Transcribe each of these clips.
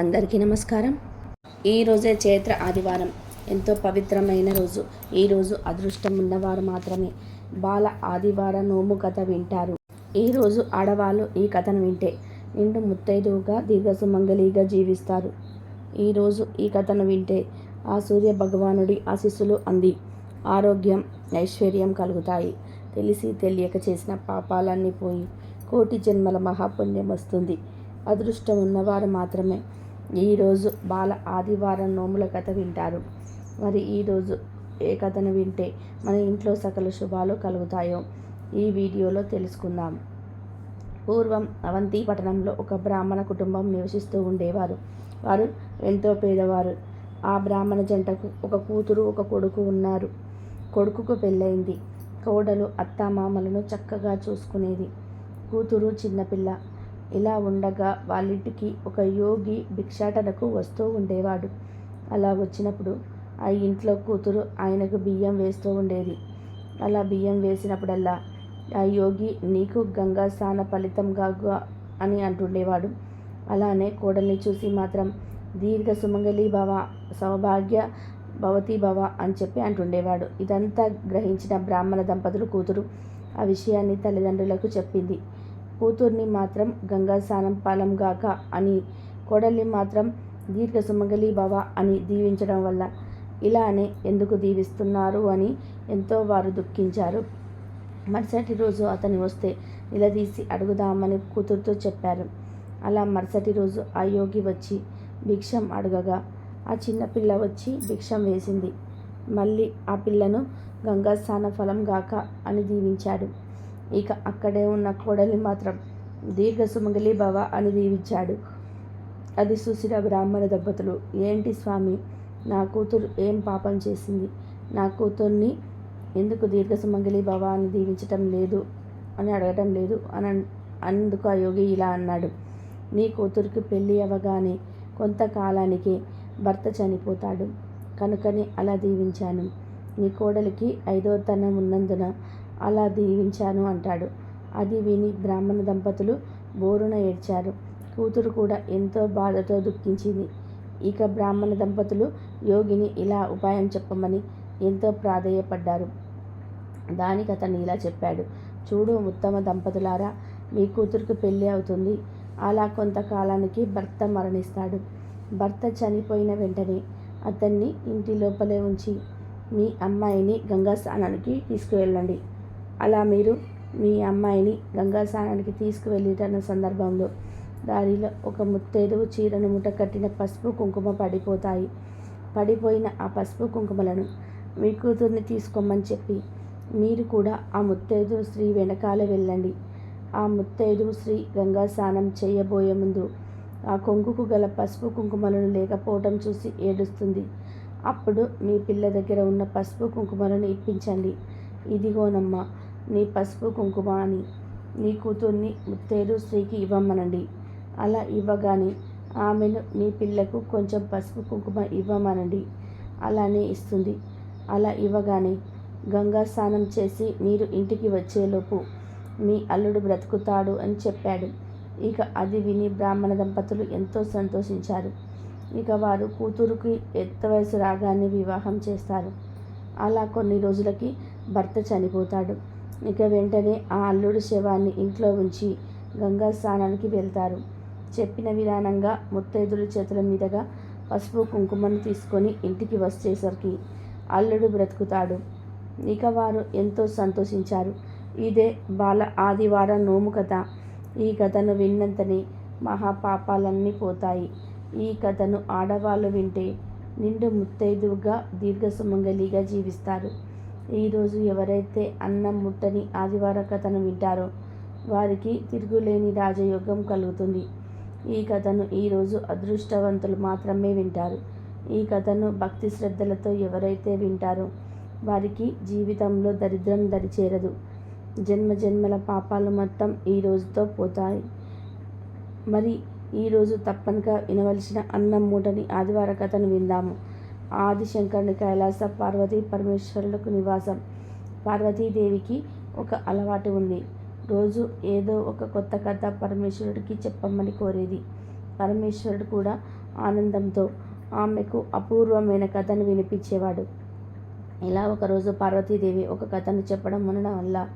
అందరికీ నమస్కారం. ఈరోజే చైత్ర ఆదివారం. ఎంతో పవిత్రమైన రోజు. ఈరోజు అదృష్టం ఉన్నవారు మాత్రమే. బాల ఆదివార నోము కథ వింటారు. ఈరోజు ఆడవాళ్ళు ఈ కథను వింటే నిండు ముత్తైదువుగా దీర్ఘసుమంగళిగా జీవిస్తారు. ఈరోజు ఈ కథను వింటే ఆ సూర్య భగవానుడి ఆశీస్సులు అంది. ఆరోగ్యం ఐశ్వర్యం కలుగుతాయి. తెలిసి తెలియక చేసిన పాపాలన్నీ పోయి కోటి జన్మల మహాపుణ్యం వస్తుంది. అదృష్టం ఉన్నవారు మాత్రమే. ఈరోజు బాల ఆదివారం నోముల కథ వింటారు. మరి ఈరోజు ఏ కథను వింటే మన ఇంట్లో సకల శుభాలు కలుగుతాయో ఈ వీడియోలో తెలుసుకుందాం. పూర్వం అవంతి పట్టణంలో ఒక బ్రాహ్మణ కుటుంబం నివసిస్తూ ఉండేవారు. వారు ఎంతో పేదవారు. ఆ బ్రాహ్మణ జంటకు ఒక కూతురు ఒక కొడుకు ఉన్నారు. కొడుకుకు పెళ్ళయింది. కోడలు అత్తామామలను చక్కగా చూసుకునేది. కూతురు చిన్నపిల్ల. ఇలా ఉండగా వాళ్ళింటికి ఒక యోగి భిక్షాటనకు వస్తూ ఉండేవాడు. అలా వచ్చినప్పుడు ఆ ఇంట్లో కూతురు ఆయనకు బియ్యం వేస్తూ ఉండేది. అలా బియ్యం వేసినప్పుడల్లా ఆ యోగి నీకు గంగా స్నాన ఫలితం అని అంటుండేవాడు. అలానే కోడల్ని చూసి మాత్రం దీర్ఘ సుమంగళి భవ సౌభాగ్య భవతి భవ అని చెప్పి అంటుండేవాడు. ఇదంతా గ్రహించిన బ్రాహ్మణ దంపతులు కూతురు ఆ విషయాన్ని తల్లిదండ్రులకు చెప్పింది. కూతుర్ని మాత్రం గంగా స్నానం గాక అని కోడల్ని మాత్రం దీర్ఘ సుమంగళి భవ అని దీవించడం వల్ల ఇలానే ఎందుకు దీవిస్తున్నారు అని ఎంతో వారు దుఃఖించారు. మరుసటి రోజు అతని వస్తే నిలదీసి అడుగుదామని కూతురుతో చెప్పారు. అలా మరుసటి రోజు ఆ యోగి వచ్చి భిక్షం అడగగా ఆ చిన్నపిల్ల వచ్చి భిక్షం వేసింది. మళ్ళీ ఆ పిల్లను గంగా స్నాన ఫలం గాక అని దీవించాడు. ఇక అక్కడే ఉన్న కోడలి మాత్రం దీర్ఘ సుమంగళి భవ అని దీవించాడు. అది చూసిన బ్రాహ్మణ దంపతులు. ఏంటి స్వామి? నా కూతురు ఏం పాపం చేసింది? నా కూతుర్ని ఎందుకు దీర్ఘ సుమంగళి భవ అని దీవించటం లేదు అని అడగటం లేదు అని అందుకు ఆ యోగి ఇలా అన్నాడు. నీ కూతురికి పెళ్ళి అవ్వగానే కొంతకాలానికి భర్త చనిపోతాడు. కనుకని అలా దీవించాను. నీ కోడలికి ఐదో తనం ఉన్నందున అలా దీవించాను అంటాడు. అది విని బ్రాహ్మణ దంపతులు బోరున ఏడ్చారు. కూతురు కూడా ఎంతో బాధతో దుఃఖించింది. ఇక బ్రాహ్మణ దంపతులు యోగిని ఇలా ఉపాయం చెప్పమని ఎంతో ప్రాధేయపడ్డారు. దానికి అతను ఇలా చెప్పాడు. చూడు ఉత్తమ దంపతులారా మీ కూతురికి పెళ్ళి అవుతుంది. అలా కొంతకాలానికి భర్త మరణిస్తాడు. భర్త చనిపోయిన వెంటనే అతన్ని ఇంటి లోపలే ఉంచి మీ అమ్మాయిని గంగా స్నానానికి తీసుకువెళ్ళండి. అలా మీరు మీ అమ్మాయిని గంగా స్నానానికి తీసుకువెళ్ళిన సందర్భంలో దారిలో ఒక ముత్తైదువు చీరను ముట కట్టిన పసుపు కుంకుమ పడిపోతాయి. పడిపోయిన ఆ పసుపు కుంకుమలను మీ కూతుర్ని తీసుకోమని చెప్పి మీరు కూడా ఆ ముత్తైదు స్త్రీ వెనకాల వెళ్ళండి. ఆ ముత్తైదు స్త్రీ గంగా స్నానం చేయబోయే ముందు ఆ కొంగుకు గల పసుపు కుంకుమలను లేకపోవటం చూసి ఏడుస్తుంది. అప్పుడు మీ పిల్ల దగ్గర ఉన్న పసుపు కుంకుమలను ఇప్పించండి. ఇదిగోనమ్మా నీ పసుపు కుంకుమ అని. నీ కూతుర్ని ముత్తేరు స్త్రీకి ఇవ్వమనండి. అలా ఇవ్వగానే ఆమెను మీ పిల్లకు కొంచెం పసుపు కుంకుమ ఇవ్వమనండి. అలానే ఇస్తుంది. అలా ఇవ్వగానే గంగా స్నానం చేసి మీరు ఇంటికి వచ్చేలోపు మీ అల్లుడు బ్రతుకుతాడు అని చెప్పాడు. ఇక అది విని బ్రాహ్మణ దంపతులు ఎంతో సంతోషించారు. ఇక వారు కూతురుకి ఎత్త వయసు రాగానే వివాహం చేస్తారు. అలా కొన్ని రోజులకి భర్త చనిపోతాడు. ఇక వెంటనే ఆ అల్లుడు శవాన్ని ఇంట్లో ఉంచి గంగా స్నానానికి వెళ్తారు. చెప్పిన విధానంగా ముత్తైదుల చేతుల మీదుగా పసుపు కుంకుమను తీసుకొని ఇంటికి వచ్చేసరికి అల్లుడు బ్రతుకుతాడు. ఇక వారు ఎంతో సంతోషించారు. ఇదే బాల ఆదివారం నోము కథ. ఈ కథను విన్నంతనే మహాపాపాలన్నీ పోతాయి. ఈ కథను ఆడవాళ్ళు వింటే నిండు ముత్తైదువుగా దీర్ఘసుమంగళిగా జీవిస్తారు. ఈరోజు ఎవరైతే అన్నం ముట్టని ఆదివార కథను వింటారో వారికి తిరుగులేని రాజయోగం కలుగుతుంది. ఈ కథను ఈరోజు అదృష్టవంతులు మాత్రమే వింటారు. ఈ కథను భక్తి శ్రద్ధలతో ఎవరైతే వింటారో వారికి జీవితంలో దరిద్రం దరిచేరదు జన్మ జన్మల పాపాలు మొత్తం ఈ రోజుతో పోతాయి. మరి ఈరోజు తప్పనిగా వినవలసిన అన్నం మూటని ఆదివార కథను విందాము. ఆదిశంకరుని కైలాస పార్వతీ పరమేశ్వరులకు నివాసం. పార్వతీదేవికి ఒక అలవాటు ఉంది. రోజు ఏదో ఒక కొత్త కథ పరమేశ్వరుడికి చెప్పమని కోరేది. పరమేశ్వరుడు కూడా ఆనందంతో ఆమెకు అపూర్వమైన కథను వినిపించేవాడు. ఇలా ఒకరోజు పార్వతీదేవి ఒక కథను చెప్పడం ఉండడం వల్ల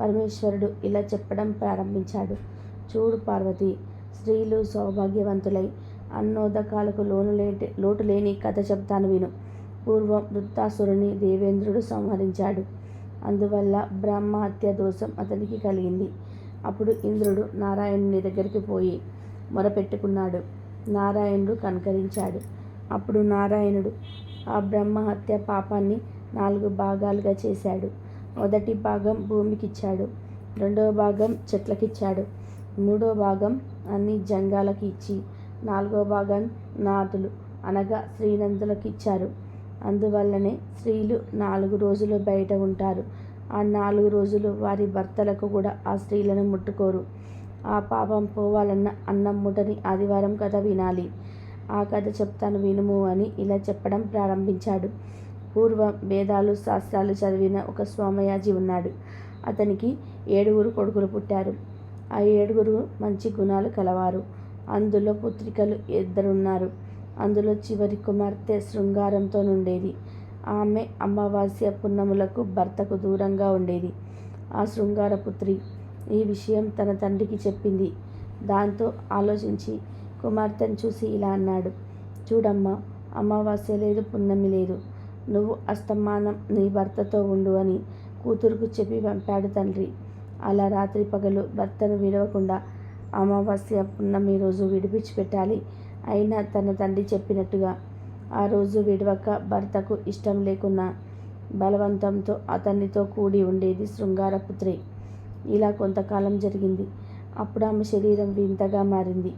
పరమేశ్వరుడు ఇలా చెప్పడం ప్రారంభించాడు. చూడు పార్వతి స్త్రీలు సౌభాగ్యవంతులై అన్నోదకాలకు లోను లేటి లోటు లేని కథ చెప్తాను విను. పూర్వం వృత్తాసురుని దేవేంద్రుడు సంహరించాడు. అందువల్ల బ్రహ్మ హత్య దోషం అతనికి కలిగింది. అప్పుడు ఇంద్రుడు నారాయణుని దగ్గరికి పోయి మొరపెట్టుకున్నాడు. నారాయణుడు కనకరించాడు. అప్పుడు నారాయణుడు ఆ బ్రహ్మ హత్య పాపాన్ని నాలుగు భాగాలుగా చేశాడు. మొదటి భాగం భూమికిచ్చాడు. రెండవ భాగం చెట్లకిచ్చాడు. మూడో భాగం అన్ని జంగాలకి ఇచ్చి నాలుగో భాగం నాతులు అనగా శ్రీనందులకు ఇచ్చారు అందువల్లనే స్త్రీలు నాలుగు రోజులు బయట ఉంటారు. ఆ నాలుగు రోజులు వారి భర్తలకు కూడా ఆ స్త్రీలను ముట్టుకోరు. ఆ పాపం పోవాలన్న అన్నం ముటని ఆదివారం కథ వినాలి. ఆ కథ చెప్తాను వినుము అని ఇలా చెప్పడం ప్రారంభించాడు. పూర్వం వేదాలు శాస్త్రాలు చదివిన ఒక స్వామయాజీ ఉన్నాడు. అతనికి ఏడుగురు కొడుకులు పుట్టారు. ఆ ఏడుగురు మంచి గుణాలు కలవారు. అందులో పుత్రికలు ఇద్దరున్నారు. అందులో చివరి కుమార్తె శృంగారంతో నుండేది. ఆమె అమావాస్య పున్నములకు భర్తకు దూరంగా ఉండేది. ఆ శృంగారపుత్రి ఈ విషయం తన తండ్రికి చెప్పింది. దాంతో ఆలోచించి కుమార్తెను చూసి ఇలా అన్నాడు. చూడమ్మా అమావాస్య లేదు పున్నమి లేదు. నువ్వు అస్తమానం నీ భర్తతో ఉండు అని కూతురుకు చెప్పి పంపాడు తండ్రి. అలా రాత్రి పగలు భర్తను విడవకుండా అమావాస్య పున్నమి రోజు విడిపించిపెట్టాలి. అయినా తన తండ్రి చెప్పినట్టుగా ఆ రోజు విడవక భర్తకు ఇష్టం లేకున్నా బలవంతంతో అతనితో కూడి ఉండేది శృంగారపుత్రి ఇలా కొంతకాలం జరిగింది. అప్పుడు ఆమె శరీరం వింతగా మారింది.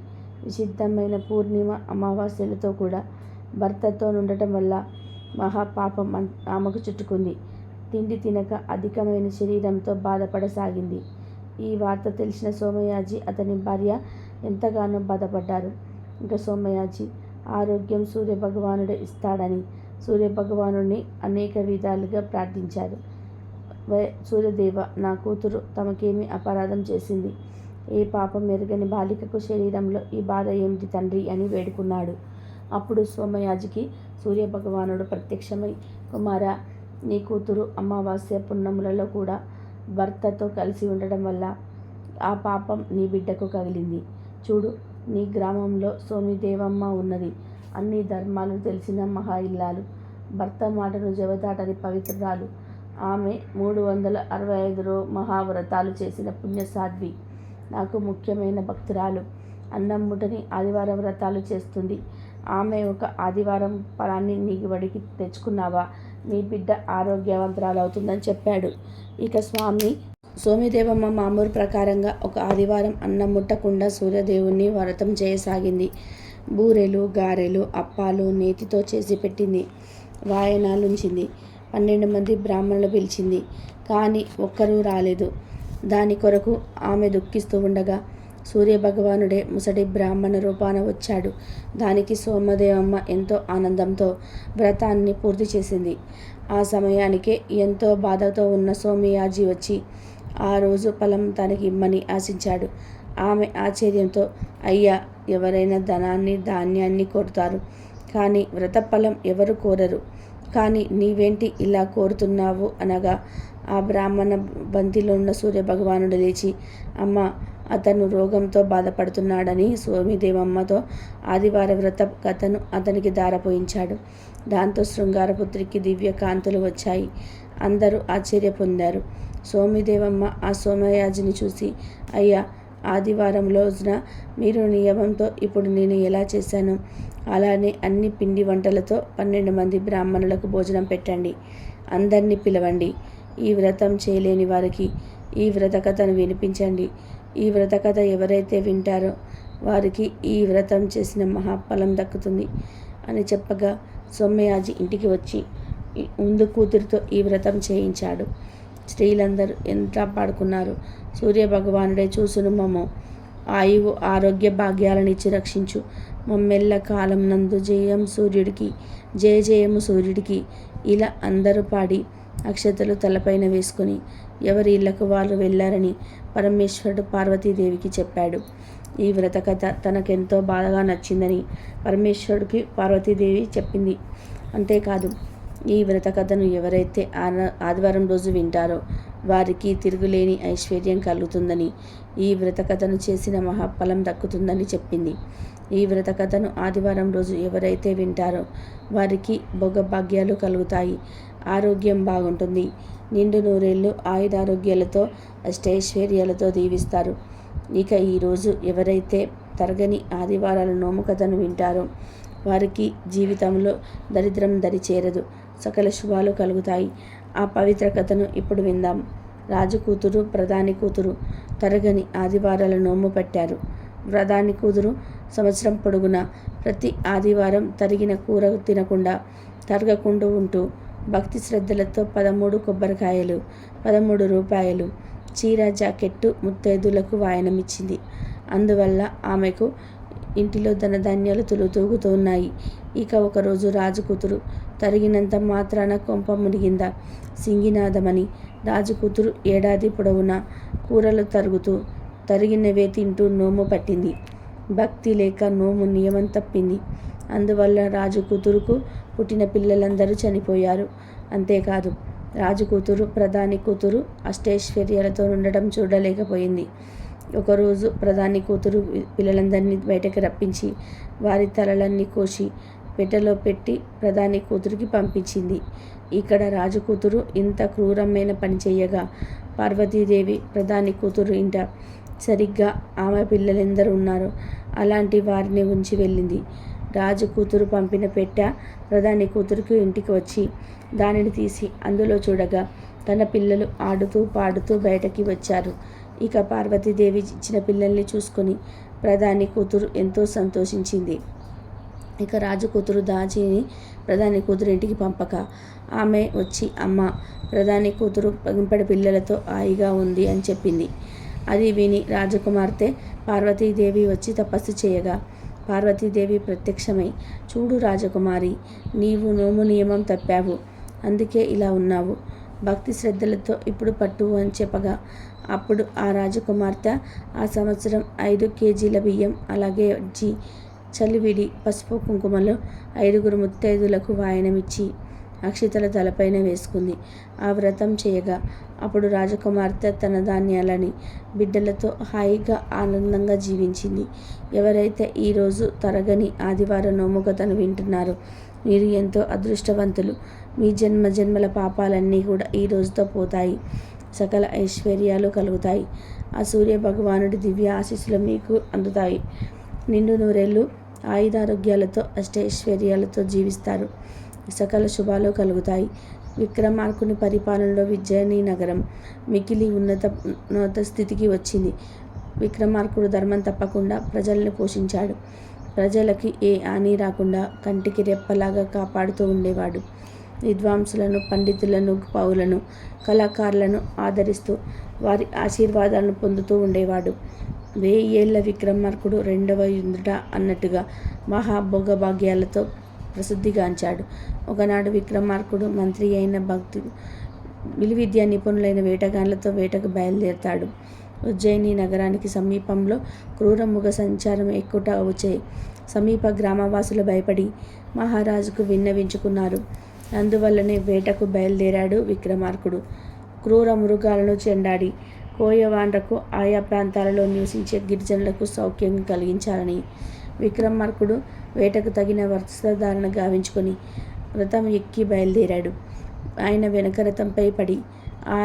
విసిద్ధమైన పూర్ణిమ అమావాస్యలతో కూడా భర్తతో ఉండటం వల్ల మహాపాపం అన్- ఆమెకు చుట్టుకుంది. తిండి తినక అధికమైన శరీరంతో బాధపడసాగింది. ఈ వార్త తెలిసిన సోమయాజి అతని భార్య ఎంతగానో బాధపడ్డారు. ఇంకా సోమయాజి ఆరోగ్యం సూర్యభగవానుడే ఇస్తాడని సూర్యభగవానుడిని అనేక విధాలుగా ప్రార్థించారు. వై సూర్యదేవ నా కూతురు తమకేమి అపరాధం చేసింది. ఏ పాపం ఎరగని బాలికకు శరీరంలో ఈ బాధ ఏమిటి తండ్రి అని వేడుకున్నాడు. అప్పుడు సోమయాజికి సూర్యభగవానుడు ప్రత్యక్షమై కుమార నీ కూతురు అమావాస్య పున్నములలో కూడా భర్తతో కలిసి ఉండడం వల్ల ఆ పాపం నీ బిడ్డకు కగిలింది. చూడు నీ గ్రామంలో సోమిదేవమ్మ ఉన్నది. అన్ని ధర్మాలు తెలిసిన మహా ఇల్లాలు భర్త మాటను జవదాటని పవిత్రురాలు. ఆమె మూడు వందల అరవై ఐదులో మహావ్రతాలు చేసిన పుణ్యసాధ్వి. నాకు ముఖ్యమైన భక్తురాలు. అన్నం ముటని ఆదివారం వ్రతాలు చేస్తుంది. ఆమె ఒక ఆదివారం ఫలాన్ని నీకు వడికి తెచ్చుకున్నావా? మీ బిడ్డ ఆరోగ్యవంతరాలు అవుతుందని చెప్పాడు. ఇక స్వామి సోమిదేవమ్మ మామూలు ప్రకారంగా ఒక ఆదివారం అన్నం ముట్టకుండా సూర్యదేవుణ్ణి వ్రతం చేయసాగింది. బూరెలు గారెలు అప్పాలు నేతితో చేసి పెట్టింది. వాయనాలు ఉంచింది పన్నెండు మంది బ్రాహ్మణులు పిలిచింది. కానీ ఒక్కరూ రాలేదు. దాని కొరకు ఆమె దుఃఖిస్తూ ఉండగా సూర్యభగవానుడే ముసడి బ్రాహ్మణ రూపాన వచ్చాడు. దానికి సోమదేవమ్మ ఎంతో ఆనందంతో వ్రతాన్ని పూర్తి చేసింది. ఆ సమయానికే ఎంతో బాధతో ఉన్న సోమయాజీ వచ్చి ఆ రోజు ఫలం తనకి ఇమ్మని ఆశించాడు. ఆమె ఆశ్చర్యంతో అయ్యా ఎవరైనా ధనాన్ని ధాన్యాన్ని కోరుతారు. కానీ వ్రతఫలం ఎవరు కోరరు. కానీ నీవేంటి ఇలా కోరుతున్నావు అనగా ఆ బ్రాహ్మణ బంతిలో ఉన్న సూర్యభగవానుడు లేచి అమ్మ అతను రోగంతో బాధపడుతున్నాడని సోమిదేవమ్మతో ఆదివార వ్రత కథను అతనికి దారపోయించాడు దాంతో శృంగారపుత్రికి దివ్య కాంతులు వచ్చాయి. అందరూ ఆశ్చర్య పొందారు. సోమిదేవమ్మ ఆ సోమయాజిని చూసి అయ్యా ఆదివారం రోజున మీరు నియమంతో ఇప్పుడు నేను ఎలా చేశాను? అలానే అన్ని పిండి వంటలతో పన్నెండు మంది బ్రాహ్మణులకు భోజనం పెట్టండి. అందరినీ పిలవండి. ఈ వ్రతం చేయలేని వారికి ఈ వ్రత కథను వినిపించండి. ఈ వ్రత కథ ఎవరైతే వింటారో వారికి ఈ వ్రతం చేసిన మహాఫలం దక్కుతుంది అని చెప్పగా సోమయాజి ఇంటికి వచ్చి ముందు కూతురితో ఈ వ్రతం చేయించాడు. స్త్రీలందరూ ఎంత పాడుకున్నారు సూర్యభగవానుడే చూసును మమ్ము. ఆయువు ఆరోగ్య భాగ్యాలనిచ్చి రక్షించు. మమ్మెల్ల కాలం నందు జయం సూర్యుడికి జయ జయము సూర్యుడికి ఇలా అందరూ పాడి అక్షతలు తలపైన వేసుకొని ఎవరి ఇళ్ళకు వాళ్ళు వెళ్ళారని పరమేశ్వరుడు పార్వతీదేవికి చెప్పాడు. ఈ వ్రత కథ తనకెంతో బాధగా నచ్చిందని పరమేశ్వరుడికి పార్వతీదేవి చెప్పింది. అంతేకాదు ఈ వ్రత కథను ఎవరైతే ఆదివారం రోజు వింటారో వారికి తిరుగులేని ఐశ్వర్యం కలుగుతుందని ఈ వ్రత కథను చేసిన మహాఫలం దక్కుతుందని చెప్పింది. ఈ వ్రత కథను ఆదివారం రోజు ఎవరైతే వింటారో వారికి భోగభాగ్యాలు కలుగుతాయి. ఆరోగ్యం బాగుంటుంది. నిండు నూరేళ్ళు ఆయుధారోగ్యాలతో అష్టైశ్వర్యాలతో దీవిస్తారు ఇక ఈరోజు ఎవరైతే తరగని ఆదివారాల నోము కథను వింటారో వారికి జీవితంలో దరిద్రం దరిచేరదు సకల శుభాలు కలుగుతాయి. ఆ పవిత్ర కథను ఇప్పుడు విందాం. రాజు కూతురు ప్రధాని కూతురు తరగని ఆదివారాల నోము పెట్టారు. ప్రధాని కూతురు సంవత్సరం పొడుగునా? ప్రతి ఆదివారం తరిగిన కూర తినకుండా తరగకుండా ఉంటూ భక్తి శ్రద్ధలతో పదమూడు కొబ్బరికాయలు పదమూడు రూపాయలు చీర జాకెట్టు ముత్తైదులకు వాయనమిచ్చింది. అందువల్ల ఆమెకు ఇంటిలో ధనధాన్యాలు తులుతూగుతున్నాయి ఇక ఒకరోజు రాజు కూతురు తరిగినంత మాత్రాన కొంప మునిగిందా? సింగినాదమని రాజు కూతురు ఏడాది పొడవునా కూరలు తరుగుతూ తరిగినవే తింటూ నోము పట్టింది. భక్తి లేక నోము నియమం తప్పింది. అందువల్ల రాజు కూతురుకు పుట్టిన పిల్లలందరూ చనిపోయారు. అంతేకాదు రాజు కూతురు ప్రధాని కూతురు అష్టైశ్వర్యాలతో ఉండడం చూడలేకపోయింది. ఒకరోజు ప్రధాని కూతురు పిల్లలందరినీ బయటకు రప్పించి వారి తలలన్నీ కోసి పెట్టెలో పెట్టి ప్రధాని కూతురికి పంపించింది. ఇక్కడ రాజు కూతురు ఇంత క్రూరమైన పని చేయగా పార్వతీదేవి ప్రధాని కూతురు ఇంట సరిగ్గా ఆమె పిల్లలెందరూ ఉన్నారు అలాంటి వారిని ఉంచి వెళ్ళింది. రాజు కూతురు పంపిన పెట్ట ప్రధాని కూతురుకు ఇంటికి వచ్చి దానిని తీసి అందులో చూడగా తన పిల్లలు ఆడుతూ పాడుతూ బయటకి వచ్చారు. ఇక పార్వతీదేవి ఇచ్చిన పిల్లల్ని చూసుకొని ప్రధాని కూతురు ఎంతో సంతోషించింది. ఇక రాజు కూతురు దాచిని ప్రధాని కూతురు ఇంటికి పంపక ఆమె వచ్చి అమ్మ ప్రధాని కూతురు పగింపడి పిల్లలతో హాయిగా ఉంది అని చెప్పింది. అది విని రాజకుమార్తె పార్వతీదేవి వచ్చి తపస్సు చేయగా పార్వతీదేవి ప్రత్యక్షమై చూడు రాజకుమారి నీవు నోము నియమం తప్పావు అందుకే ఇలా ఉన్నావు. భక్తి శ్రద్ధలతో ఇప్పుడు పట్టు అని చెప్పగా అప్పుడు ఆ రాజకుమార్తె ఆ సంవత్సరం ఐదు కేజీల బియ్యం అలాగే జీ చలివిడి పసుపు కుంకుమలో ఐదుగురు ముత్తైదులకు వాయనమిచ్చి అక్షితల తలపైన వేసుకుంది. ఆ వ్రతం చేయగా అప్పుడు రాజకుమార్తె తన ధాన్యాలని బిడ్డలతో హాయిగా ఆనందంగా జీవించింది. ఎవరైతే ఈరోజు తరగని ఆదివారం నోముకతను వింటున్నారో మీరు ఎంతో అదృష్టవంతులు. మీ జన్మ జన్మల పాపాలన్నీ కూడా ఈ రోజుతో పోతాయి. సకల ఐశ్వర్యాలు కలుగుతాయి. ఆ సూర్య భగవానుడి దివ్య ఆశీస్సులు మీకు అందుతాయి. నిండు నూరేళ్ళు ఆయుధారోగ్యాలతో అష్టైశ్వర్యాలతో జీవిస్తారు. సకల శుభాలు కలుగుతాయి. విక్రమార్కుని పరిపాలనలో విజయని నగరం మికిలి ఉన్నత ఉన్నత స్థితికి వచ్చింది. విక్రమార్కుడు ధర్మం తప్పకుండా ప్రజల్ని పోషించాడు. ప్రజలకి ఏ హాని రాకుండా కంటికి రెప్పలాగా కాపాడుతూ ఉండేవాడు. విద్వాంసులను పండితులను పౌలను కళాకారులను ఆదరిస్తూ వారి ఆశీర్వాదాలను పొందుతూ ఉండేవాడు. వెయ్యి ఏళ్ళ విక్రమార్కుడు రెండవ యుద్ధ అన్నట్టుగా మహాభోగభాగ్యాలతో ప్రసిద్ధిగాంచాడు. ఒకనాడు విక్రమార్కుడు మంత్రి అయిన భక్తుడు విలువిద్యా నిపుణులైన వేటగాన్లతో వేటకు బయలుదేరతాడు. ఉజ్జయిని నగరానికి సమీపంలో క్రూర సంచారం ఎక్కుట వచ్చే సమీప గ్రామవాసులు భయపడి మహారాజుకు విన్నవించుకున్నారు. అందువల్లనే వేటకు బయలుదేరాడు విక్రమార్కుడు. క్రూర మృగాలను చెండాడి కోయవాండ్రకు ఆయా ప్రాంతాలలో నివసించే గిరిజనులకు సౌఖ్యం కలిగించాలని విక్రమార్కుడు వేటకు తగిన వస్త్రధారణ గావించుకొని రథం ఎక్కి బయలుదేరాడు. ఆయన వెనక రథంపై పడి ఆ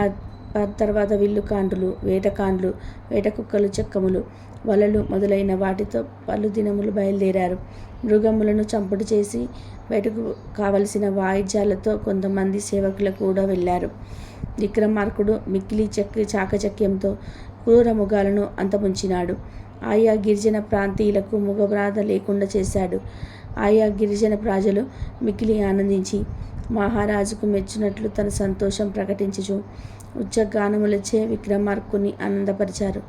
తర్వాత విల్లుకాండ్రులు వేటకాండ్లు వేట కుక్కలు చెక్కములు వలలు మొదలైన వాటితో పలు దినములు బయలుదేరారు. మృగములను చంపుడు చేసి బయటకు కావలసిన వాయిద్యాలతో కొంతమంది సేవకులు కూడా వెళ్ళారు. విక్రమార్కుడు మిక్కిలి చక్కి చాకచక్యంతో క్రూర మృగాలను అంతముంచినాడు. ఆయా గిరిజన ప్రాంతీయులకు ముఖబ్రాధ లేకుండా చేశాడు. ఆయా గిరిజన ప్రజలు మిక్కిలి ఆనందించి మహారాజుకు మెచ్చినట్లు తన సంతోషం ప్రకటించుచు ఉచ్చగానములచే విక్రమార్కుని ఆనందపరిచారు.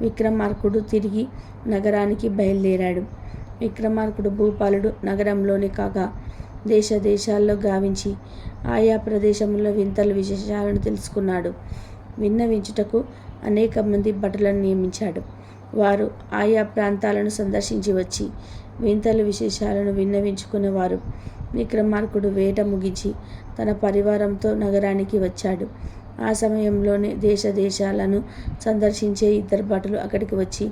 విక్రమార్కుడు తిరిగి నగరానికి బయలుదేరాడు. విక్రమార్కుడు భూపాలుడు నగరంలోనే కాక దేశ దేశాల్లో గావించి ఆయా ప్రదేశంలో వింతలు విశేషాలను తెలుసుకున్నాడు. విన్నవించుటకు అనేక మంది భటులను నియమించాడు. వారు ఆయా ప్రాంతాలను సందర్శించి వచ్చి వింతలు విశేషాలను విన్నవించుకునేవారు విక్రమార్కుడు వేట ముగించి తన పరివారంతో నగరానికి వచ్చాడు. ఆ సమయంలోనే దేశ దేశాలను సందర్శించే ఇద్దరు భటులు అక్కడికి వచ్చి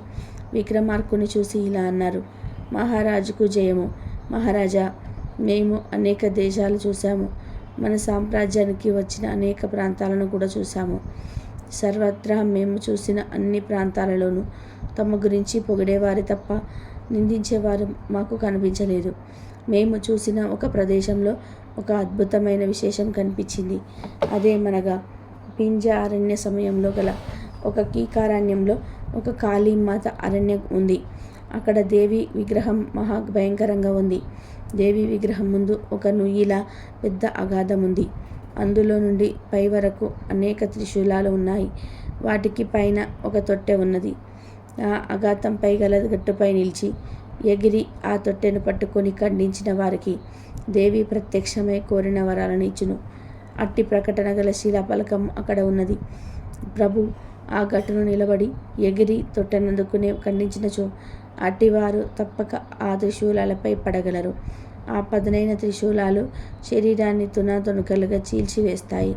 విక్రమార్కుని చూసి ఇలా అన్నారు. మహారాజుకు జయము. మహారాజా మేము అనేక దేశాలు చూసాము మన సామ్రాజ్యానికి వచ్చిన అనేక ప్రాంతాలను కూడా చూసాము సర్వత్రా మేము చూసిన అన్ని ప్రాంతాలలోనూ తమ గురించి పొగిడేవారు తప్ప నిందించేవారు మాకు కనిపించలేదు. మేము చూసిన ఒక ప్రదేశంలో ఒక అద్భుతమైన విశేషం కనిపించింది. అదేమనగా పింజ అరణ్య సమయంలో గల ఒక కీకారణ్యంలో ఒక కాళీమాత అరణ్యం ఉంది. అక్కడ దేవి విగ్రహం మహా భయంకరంగా ఉంది. దేవి విగ్రహం ముందు ఒక నుయ్యిలా పెద్ద అగాధం ఉంది. అందులో నుండి పై వరకు అనేక త్రిశూలాలు ఉన్నాయి. వాటికి పైన ఒక తొట్టె ఉన్నది. ఆ అఘాతంపై గల గట్టుపై నిలిచి ఎగిరి ఆ తొట్టెను పట్టుకొని ఖండించిన వారికి దేవి ప్రత్యక్షమై కోరిన వరాలను ఇచ్చును. అట్టి ప్రకటన గల శిలాపలకం అక్కడ ఉన్నది. ప్రభు ఆ గట్టును నిలబడి ఎగిరి తొట్టెనందుకునే ఖండించినచో అట్టివారు తప్పక ఆ త్రిశూలాలపై పడగలరు. ఆ పదునైన త్రిశూలాలు శరీరాన్ని తునాతునకలుగా చీల్చివేస్తాయి.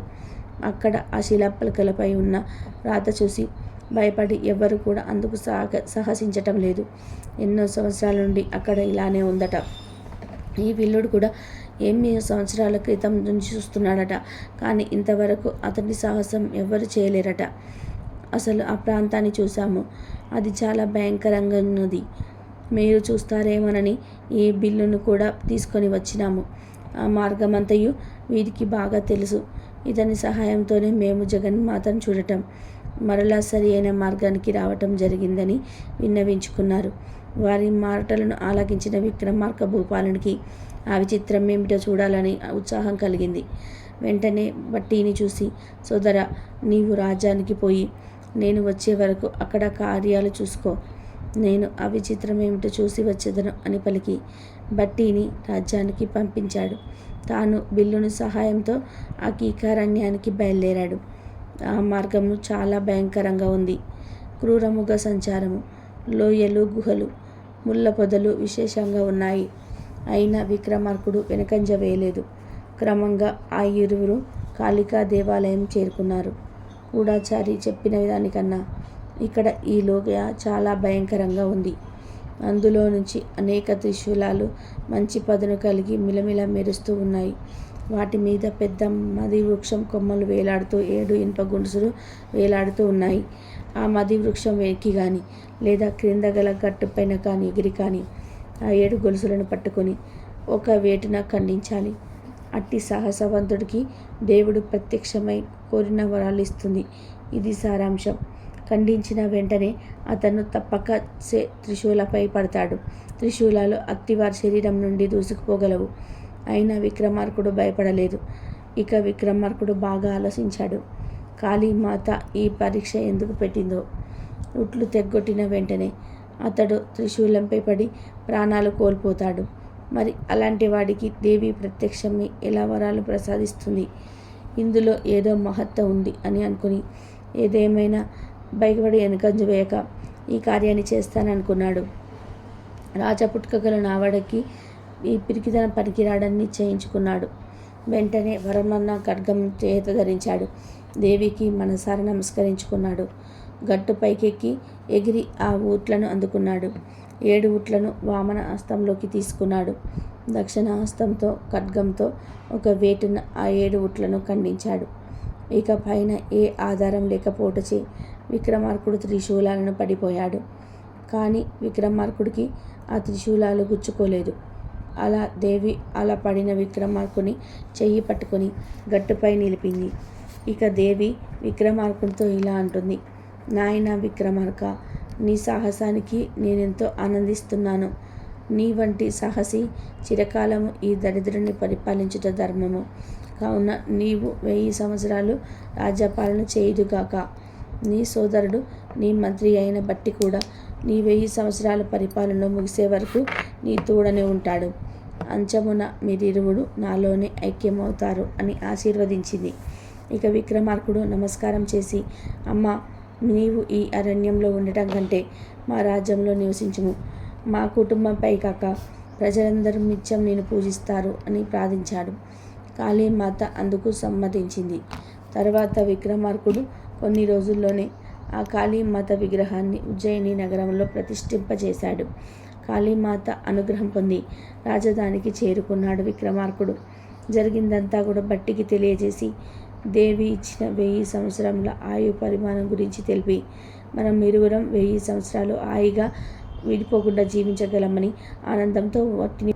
అక్కడ ఆ శిలాపలకలపై ఉన్న రాత చూసి భయపడి ఎవ్వరు కూడా అందుకు సాహ సాహసించటం లేదు. ఎన్నో సంవత్సరాల నుండి అక్కడ ఇలానే ఉందట. ఈ విల్లుడు కూడా ఎన్ని సంవత్సరాల క్రితం నుంచి చూస్తున్నాడట. కానీ ఇంతవరకు అతని సాహసం ఎవ్వరు చేయలేరట. అసలు ఆ ప్రాంతాన్ని చూసాము అది చాలా భయంకరంగా ఉన్నది మీరు చూస్తారేమోనని ఈ బిల్లును కూడా తీసుకొని వచ్చినాము. ఆ మార్గమంతయు వీరికి బాగా తెలుసు. ఇతని సహాయంతోనే మేము జగన్మాతను చూడటం. మరలా సరి అయిన మార్గానికి రావటం జరిగిందని విన్నవించుకున్నారు. వారి మాటలను ఆలకించిన విక్రమార్క భూపాలనికి ఆ విచిత్రం ఏమిటో చూడాలని ఉత్సాహం కలిగింది. వెంటనే బట్టీని చూసి సోదర నీవు రాజ్యానికి పోయి నేను వచ్చే వరకు అక్కడ కార్యాలు చూసుకో. నేను ఆ విచిత్రం ఏమిటో చూసి వచ్చేదను అని పలికి బట్టీని రాజ్యానికి పంపించాడు. తాను బిల్లుని సహాయంతో ఆ కీకారణ్యానికి బయలుదేరాడు. మార్గము చాలా భయంకరంగా ఉంది. క్రూరముగ సంచారము లోయలు గుహలు ముళ్ళ పొదలు విశేషంగా ఉన్నాయి. అయినా విక్రమార్కుడు వెనకంజ వేయలేదు. క్రమంగా ఆ ఇరువురు కాళికా దేవాలయం చేరుకున్నారు. గూఢాచారి చెప్పిన దానికన్నా ఇక్కడ ఈ లోయ చాలా భయంకరంగా ఉంది. అందులో నుంచి అనేక త్రిశూలాలు మంచి పదును కలిగి మిలమిల మెరుస్తూ ఉన్నాయి. వాటి మీద పెద్ద మది వృక్షం కొమ్మలు వేలాడుతూ ఏడు ఇనుప గుండుసులు వేలాడుతూ ఉన్నాయి. ఆ మది వృక్షం వెక్కి కానీ లేదా క్రింద గల గట్టుపైన కానీ ఎగిరి కానీ ఆ ఏడు గొలుసులను పట్టుకొని ఒక వేటున ఖండించాలి. అట్టి సాహసవంతుడికి దేవుడు ప్రత్యక్షమై కోరిన వరాలు ఇస్తుంది. ఇది సారాంశం. ఖండించిన వెంటనే అతను తప్పక త్రిశూలపై పడతాడు. త్రిశూలాలు అత్తివారి శరీరం నుండి దూసుకుపోగలవు. అయినా విక్రమార్కుడు భయపడలేదు. ఇక విక్రమార్కుడు బాగా ఆలోచించాడు. కాళీమాత ఈ పరీక్ష ఎందుకు పెట్టిందో? ఉట్లు తెగ్గొట్టిన వెంటనే అతడు త్రిశూలంపై పడి ప్రాణాలు కోల్పోతాడు. మరి అలాంటి వాడికి దేవి ప్రత్యక్షమై ఎలా వరాలు ప్రసాదిస్తుంది? ఇందులో ఏదో మహత్త ఉంది అని అనుకుని ఏదేమైనా బయటపడి వెనకంజ వేయక ఈ కార్యాన్ని చేస్తాననుకున్నాడు. రాజపుట్కగల నావడకి ఈ పిరికిదన పనికిరాడని చేయించుకున్నాడు. వెంటనే వరమన్న ఖడ్గం చేత ధరించాడు. దేవికి మనసారి నమస్కరించుకున్నాడు. గట్టు పైకెక్కి ఎగిరి ఆ ఊట్లను అందుకున్నాడు. ఏడు ఊట్లను వామన హస్తంలోకి తీసుకున్నాడు. దక్షిణ హస్తంతో ఖడ్గంతో ఒక వేటున ఆ ఏడు ఊట్లను ఖండించాడు. ఇక పైన ఏ ఆధారం లేకపోవటచే విక్రమార్కుడు త్రిశూలాలను పడిపోయాడు. కానీ విక్రమార్కుడికి ఆ త్రిశూలాలు గుచ్చుకోలేదు. అలా దేవి అలా పడిన విక్రమార్కుని చెయ్యి పట్టుకొని గట్టుపై నిలిపింది. ఇక దేవి విక్రమార్కునితో ఇలా అంటుంది. నాయన విక్రమార్క నీ సాహసానికి నేనెంతో ఆనందిస్తున్నాను. నీ వంటి సాహసి చిరకాలము ఈ దరిద్రుని పరిపాలించుట ధర్మము. కావున నీవు వెయ్యి సంవత్సరాలు రాజ్యపాలన చేయుదుగాక నీ సోదరుడు నీ మంత్రి అయిన బట్టి కూడా నీ వెయ్యి సంవత్సరాల పరిపాలన ముగిసే వరకు నీ తోడనే ఉంటాడు. అంచమున మీరిరువుడు నాలోనే ఐక్యమవుతారు అని ఆశీర్వదించింది. ఇక విక్రమార్కుడు నమస్కారం చేసి అమ్మ నీవు ఈ అరణ్యంలో ఉండటం కంటే మా రాజ్యంలో నివసించుము. మా కుటుంబంపై కాక ప్రజలందరూ నిత్యం నేను పూజిస్తారు అని ప్రార్థించాడు. కాళీమాత అందుకు సమ్మతించింది. తర్వాత విక్రమార్కుడు కొన్ని రోజుల్లోనే ఆ కాళీమాత విగ్రహాన్ని ఉజ్జయిని నగరంలో ప్రతిష్ఠింపజేశాడు. కాళీమాత అనుగ్రహం పొంది రాజధానికి చేరుకున్నాడు విక్రమార్కుడు. జరిగిందంతా కూడా బట్టికి తెలియజేసి దేవి ఇచ్చిన వెయ్యి సంవత్సరముల ఆయు పరిమాణం గురించి తెలిపి మనం ఇరువురం వెయ్యి సంవత్సరాలు హాయిగా విడిపోకుండా జీవించగలమని ఆనందంతో వాటిని